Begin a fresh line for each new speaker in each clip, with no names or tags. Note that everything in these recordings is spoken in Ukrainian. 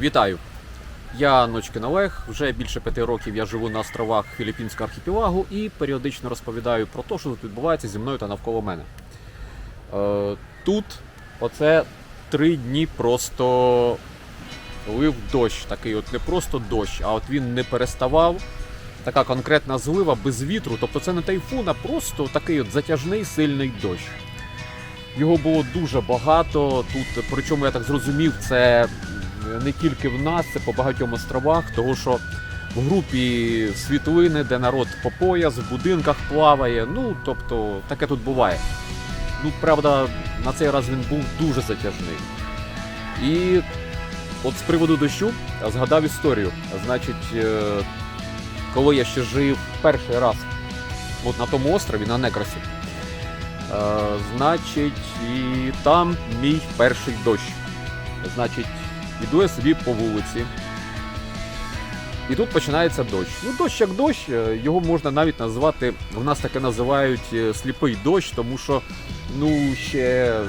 Вітаю! Я Ночкин Олег. Вже більше п'яти років я живу на островах Філіппінського архіпелагу і періодично розповідаю про те, що тут відбувається зі мною та навколо мене. Е, тут оце три дні просто лив дощ. Такий от не просто дощ, а от він не переставав. Така конкретна злива без вітру. Тобто це не тайфун, а просто такий от затяжний сильний дощ. Його було дуже багато. Тут, причому я так зрозумів, це не тільки в нас, це по багатьом островах, тому що в групі світлини, де народ по пояс, в будинках плаває. Ну, тобто, таке тут буває. Ну, правда, на цей раз він був дуже затяжний. І от з приводу дощу згадав історію. Значить, е, коли я ще жив перший раз от на тому острові, на Некросі, е, значить, і там мій перший дощ. Значить, іду я собі по вулиці. І тут починається дощ. Ну, дощ як дощ, е, його можна навіть назвати, в нас таке називають е, сліпий дощ, тому що ну, ще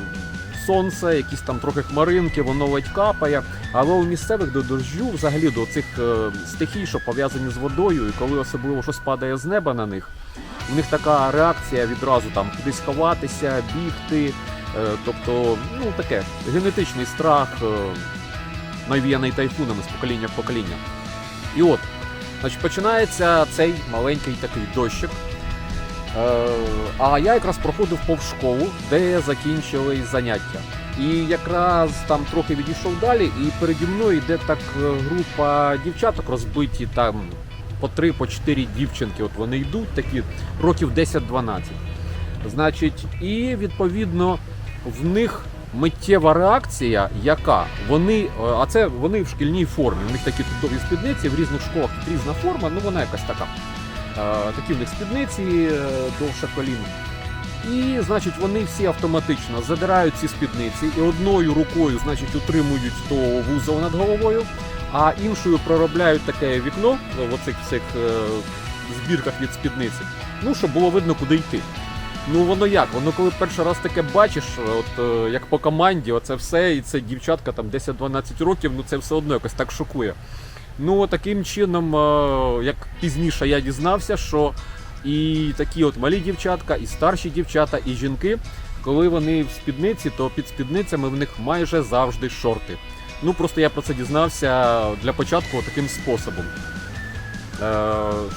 сонце, якісь там трохи хмаринки, воно ледь капає. Але у місцевих до дощу, взагалі до цих е, стихій, що пов'язані з водою, і коли особливо щось падає з неба на них, у них така реакція відразу там кудись ховатися, бігти. Тобто, ну таке, генетичний страх, навіяний тайфунами з покоління в покоління. І от, значить, починається цей маленький такий дощик. Е, а я якраз проходив повз школу, де закінчили заняття. І якраз там трохи відійшов далі, і переді мною йде так е, група дівчаток розбиті там по три, по чотири дівчинки. От вони йдуть, такі років 10-12. Значить, і відповідно в них миттєва реакція, яка вони, е, а це вони в шкільній формі. У них такі тутові спідниці в різних школах тут різна форма, ну вона якась така. Е, Такі в них спідниці е, довше колін. І, значить, вони всі автоматично задирають ці спідниці і одною рукою, значить, утримують то вузол над головою, а іншою проробляють таке вікно в оцих всіх збірках від спідниці. Ну, щоб було видно, куди йти. Ну воно як? Воно коли перший раз таке бачиш, от е, як по команді, оце все, і це дівчатка там 10-12 років, ну це все одно якось так шокує. Ну таким чином, е, як пізніше я дізнався, що і такі от малі дівчатка, і старші дівчата, і жінки, коли вони в спідниці, то під спідницями в них майже завжди шорти. Ну просто я про це дізнався для початку таким способом. Е,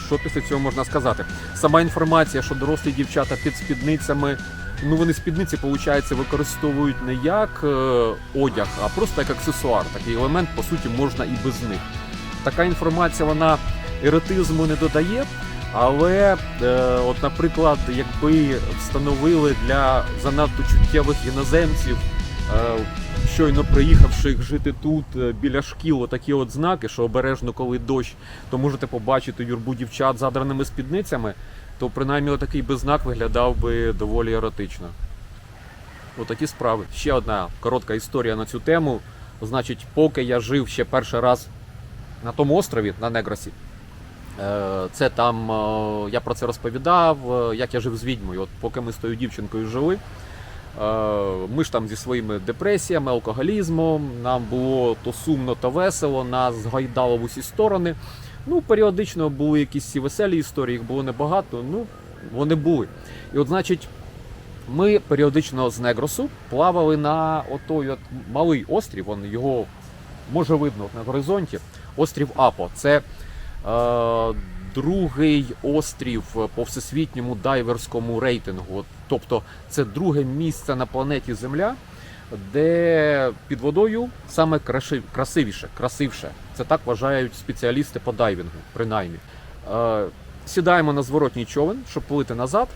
Що після цього можна сказати? Сама інформація, що дорослі дівчата під спідницями, ну вони спідниці, виходить, використовують не як е, одяг, а просто як аксесуар. Такий елемент, по суті, можна і без них. Така інформація вона еротизму не додає. Але, е, от, наприклад, якби встановили для занадто чуттєвих іноземців, щойно приїхавших жити тут е, біля шкіл, отакі от знаки, що обережно, коли дощ, то можете побачити юрбу дівчат задраними спідницями, то принаймні отакий би знак виглядав би доволі еротично. Отакі справи. Ще одна коротка історія на цю тему. Значить, поки я жив ще перший раз на тому острові, на Негросі, Е, Це там е, я про це розповідав, е, як я жив з відьмою. От поки ми з тою дівчинкою жили, е, ми ж там зі своїми депресіями, алкоголізмом, нам було то сумно, то весело, нас гайдало в усі сторони. Ну, періодично були якісь ці веселі історії, їх було небагато, ну вони були. І от, значить, ми періодично з Негросу плавали на отой от малий острів, он його може видно на горизонті. Острів Апо. Це е, другий острів по всесвітньому дайверському рейтингу. От, Тобто це друге місце на планеті Земля, де під водою саме красивіше, красивше. Це так вважають спеціалісти по дайвінгу, принаймні. Е, сідаємо на зворотній човен, щоб плити назад.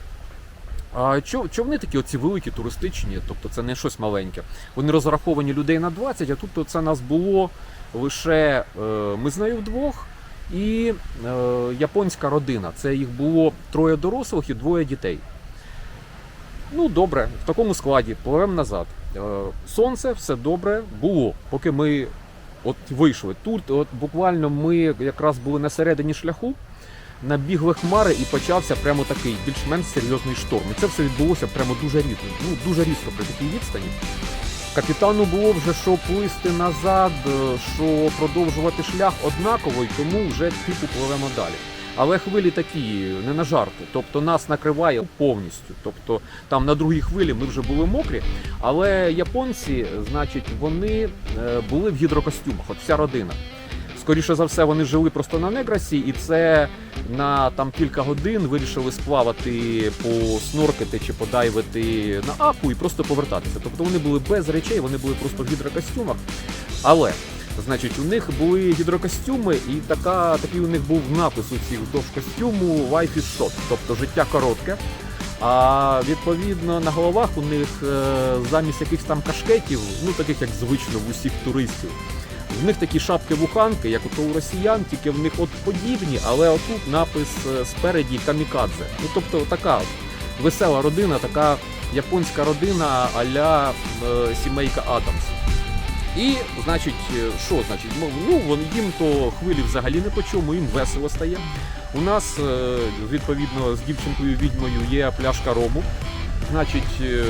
А чов- човни такі оці великі, туристичні, тобто це не щось маленьке. Вони розраховані людей на 20, а тут це нас було лише е, ми з нею вдвох і е, японська родина. Це їх було троє дорослих і двоє дітей. Ну, добре, в такому складі пливемо назад. Е, сонце, все добре було, поки ми от вийшли. Тут от буквально ми якраз були на середині шляху, набігли хмари і почався прямо такий більш-менш серйозний шторм. І це все відбулося прямо дуже різко, ну дуже різко при такій відстані. Капітану було вже що плисти назад, е, що продовжувати шлях однаково, і тому вже типу пливемо далі. Але хвилі такі не на жарти, тобто нас накриває повністю. Тобто там на другій хвилі ми вже були мокрі, але японці, значить, вони е, були в гідрокостюмах, от вся родина. Скоріше за все, вони жили просто на Неграсі, і це на там кілька годин вирішили сплавати, посноркати чи подайвити на апу і просто повертатися. Тобто вони були без речей, вони були просто в гідрокостюмах. Але Значить, у них були гідрокостюми, і така, такий у них був напис у цих вздовж костюму Life is short, тобто життя коротке. А відповідно на головах у них е, замість якихось там кашкетів, ну таких як звично в усіх туристів, в них такі шапки-вуханки, як ото у росіян, тільки в них от подібні, але отут напис е, спереді камікадзе. Ну тобто така весела родина, така японська родина а-ля е, сімейка Адамс. І, значить, е, що значить? Ну, їм то хвилі взагалі не по чому, їм весело стає. У нас, е, відповідно, з дівчинкою відьмою є пляшка рому. Значить, е,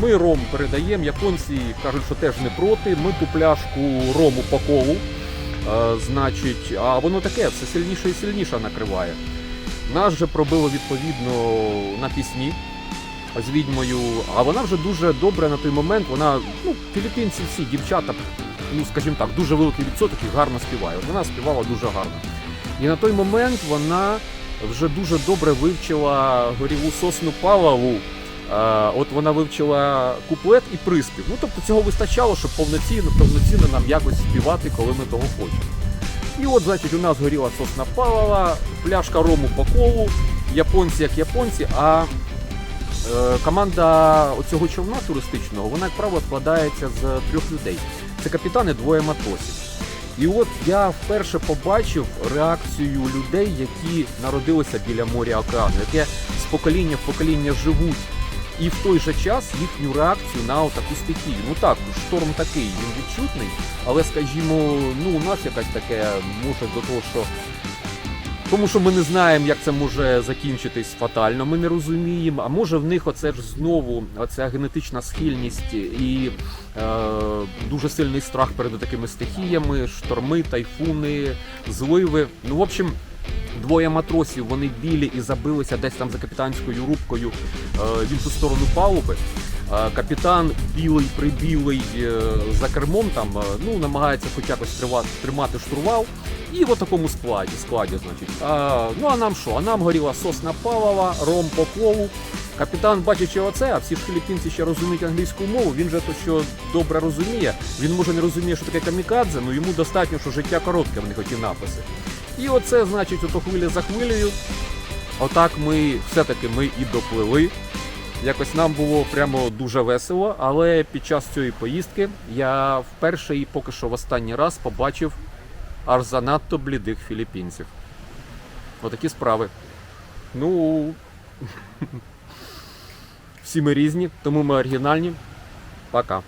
ми ром передаємо, японці кажуть, що теж не проти. Ми ту пляшку рому по колу. Значить, а воно таке, все сильніше і сильніше накриває. Нас же пробило відповідно на пісні з відьмою, а вона вже дуже добре на той момент. Вона, ну, філіппінці всі, дівчата, ну скажімо так, дуже великий відсоток і гарно співає. От вона співала дуже гарно. І на той момент вона вже дуже добре вивчила горіву сосну Павлову. Е, От вона вивчила куплет і приспів. Ну тобто цього вистачало, щоб повноцінно, повноцінно нам якось співати, коли ми того хочемо. І от, значить, у нас горіла сосна Павлова, пляшка рому по колу, японці як японці, а Команда цього човна туристичного, вона, як правило, складається з трьох людей. Це капітан і двоє матросів. І от я вперше побачив реакцію людей, які народилися біля моря океану, яке з покоління в покоління живуть. І в той же час їхню реакцію на таку стихію. Ну так, шторм такий, він відчутний, але скажімо, ну у нас якась таке може до того, що тому що ми не знаємо, як це може закінчитись фатально, ми не розуміємо. А може в них оце ж знову оця генетична схильність і е, дуже сильний страх перед такими стихіями, шторми, тайфуни, зливи. Ну, в общем. Двоє матросів, вони білі і забилися десь там за капітанською рубкою е, в іншу сторону палуби. Е, Капітан білий прибілий е, за кермом там ну намагається хоч якось тримати штурвал. І в такому складі, складі, значить. А, ну а нам що? А нам горіла сосна палова, ром по колу. Капітан, бачачи оце, а всі ж філіппінці ще розуміють англійську мову, він же то що добре розуміє. Він може не розуміє, що таке камікадзе, ну йому достатньо, що життя коротке в них оті написи. І оце, значить, ото хвиля за хвилею. Отак ми все-таки ми і доплили. Якось нам було прямо дуже весело, але під час цієї поїздки я вперше і поки що в останній раз побачив аж занадто блідих філіппінців. Отакі справи. Ну. Всі ми різні, тому ми оригінальні. Пока.